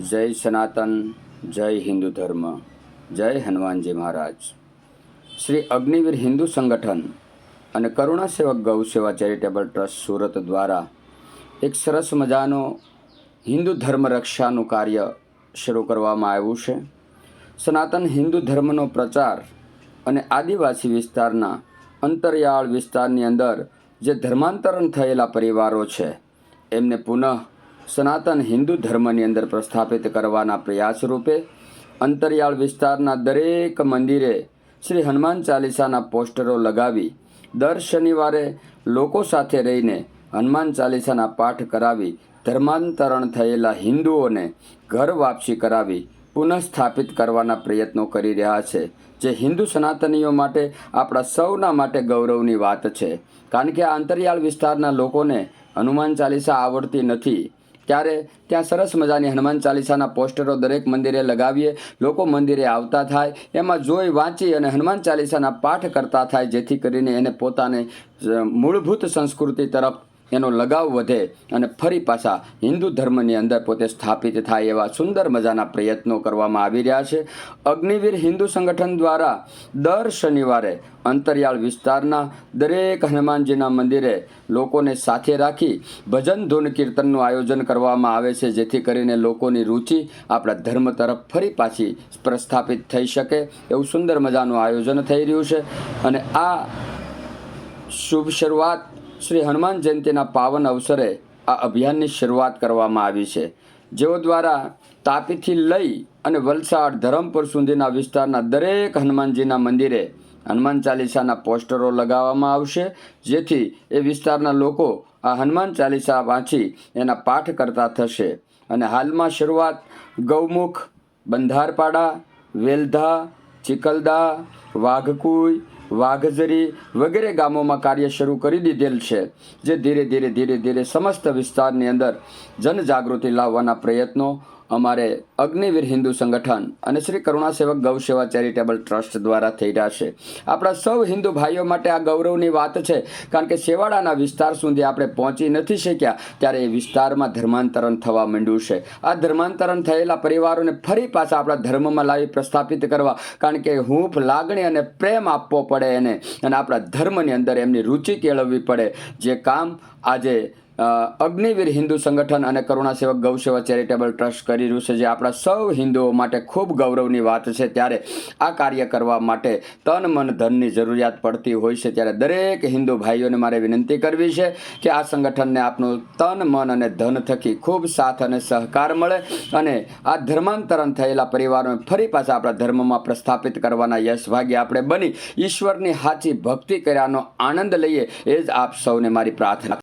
જય સનાતન, જય હિન્દુ ધર્મ, જય હનુમાનજી મહારાજ. શ્રી અગ્નિવીર હિન્દુ સંગઠન અને કરુણા સેવક ગૌ સેવા ચેરિટેબલ ટ્રસ્ટ સુરત દ્વારા એક સરસ મજાનો હિન્દુ ધર્મ રક્ષાનું કાર્ય શરૂ કરવામાં આવ્યું છે. સનાતન હિન્દુ ધર્મનો પ્રચાર અને આદિવાસી વિસ્તારના અંતરિયાળ વિસ્તારની અંદર જે ધર્માંતરણ થયેલા પરિવારો છે, એમને પુનઃ સનાતન હિન્દુ ધર્મની અંદર પ્રસ્થાપિત કરવાના પ્રયાસ રૂપે અંતરિયાળ વિસ્તારના દરેક મંદિરે શ્રી હનુમાન ચાલીસાના પોસ્ટરો લગાવી દર શનિવારે લોકો સાથે રહીને હનુમાન ચાલીસાના પાઠ કરાવી ધર્માંતરણ થયેલા હિન્દુઓને ઘર વાપસી કરાવી પુનઃસ્થાપિત કરવાના પ્રયત્નો કરી રહ્યા છે. જે હિન્દુ સનાતનીઓ માટે આપણા સૌના માટે ગૌરવની વાત છે. કારણ કે આ અંતરિયાળ વિસ્તારના લોકોને હનુમાન ચાલીસા આવડતી નથી. ત્યારે ત્યાં સરસ મજાની હનુમાન ચાલીસાના પોસ્ટરો દરેક મંદિરે લગાવીએ, લોકો મંદિરે આવતા થાય, એમાં જોઈ વાંચી અને હનુમાન ચાલીસાના પાઠ કરતા થાય, જેથી કરીને એને પોતાને મૂળભૂત સંસ્કૃતિ તરફ એનો લગાવ વધે અને ફરી પાછા હિન્દુ ધર્મની અંદર પોતે સ્થાપિત થાય એવા સુંદર મજાના પ્રયત્નો કરવામાં આવી રહ્યા છે. અગ્નિવીર હિન્દુ સંગઠન દ્વારા દર શનિવારે અંતરિયાળ વિસ્તારના દરેક હનુમાનજીના મંદિરે લોકોને સાથે રાખી ભજન ધૂન કીર્તનનું આયોજન કરવામાં આવે છે, જેથી કરીને લોકોની રુચિ આપણા ધર્મ તરફ ફરી પાછી પ્રસ્થાપિત થઈ શકે એવું સુંદર મજાનું આયોજન થઈ રહ્યું છે. અને આ શુભ શરૂઆત શ્રી હનુમાન જયંતિના પાવન અવસરે આ અભિયાનની શરૂઆત કરવામાં આવી છે. જેઓ દ્વારા તાપીથી લઈ અને વલસાડ, ધરમપુર સુધીના વિસ્તારના દરેક હનુમાનજીના મંદિરે હનુમાન ચાલીસાના પોસ્ટરો લગાવવામાં આવશે. જેથી એ વિસ્તારના લોકો આ હનુમાન ચાલીસા વાંચી એના પાઠ કરતા થશે. અને હાલમાં શરૂઆત ગૌમુખ, બંધારપાડા, વેલધા, ચિકલદા વાઘકુઈ વાઘઝરી વગેરે ગામોમાં કાર્ય શરૂ કરી દીધેલ છે, જે ધીરે ધીરે ધીરે ધીરે સમસ્ત વિસ્તારની અંદર જનજાગૃતિ લાવવાના પ્રયત્નો અમારે અગ્નિવીર હિન્દુ સંગઠન અને શ્રી કરુણા સેવક ગૌ સેવા ચેરિટેબલ ટ્રસ્ટ દ્વારા થઈ રહ્યા છે. આપણા સૌ હિન્દુ ભાઈઓ માટે આ ગૌરવની વાત છે, કારણ કે શેવાડાના વિસ્તાર સુધી આપણે પહોંચી નથી શક્યા, ત્યારે એ વિસ્તારમાં ધર્માંતરણ થવા માંડ્યું છે. આ ધર્માંતરણ થયેલા પરિવારોને ફરી પાછા આપણા ધર્મમાં લાવી પ્રસ્થાપિત કરવા, કારણ કે હૂંફ લાગણી અને પ્રેમ આપવો પડે એને. અને આપણા ધર્મની અંદર એમની રુચિ કેળવવી પડે. જે કામ આજે અગ્નિવીર હિન્દુ સંગઠન અને કરુણા સેવક ગૌસેવા ચેરિટેબલ ટ્રસ્ટ કરી રહ્યું છે, જે આપણા સૌ હિન્દુઓ માટે ખૂબ ગૌરવની વાત છે. ત્યારે આ કાર્ય કરવા માટે તન, મન, ધનની જરૂરિયાત પડતી હોય છે. ત્યારે દરેક હિન્દુ ભાઈઓને મારે વિનંતી કરવી છે કે આ સંગઠનને આપનું તન, મન અને ધન થકી ખૂબ સાથ અને સહકાર મળે અને આ ધર્માંતરણ થયેલા પરિવારોને ફરી પાછા આપણા ધર્મમાં પ્રસ્થાપિત કરવાના યશ ભાગ્ય આપણે બની ઈશ્વરની સાચી ભક્તિ કર્યાનો આનંદ લઈએ, એ જ આપ સૌને મારી પ્રાર્થના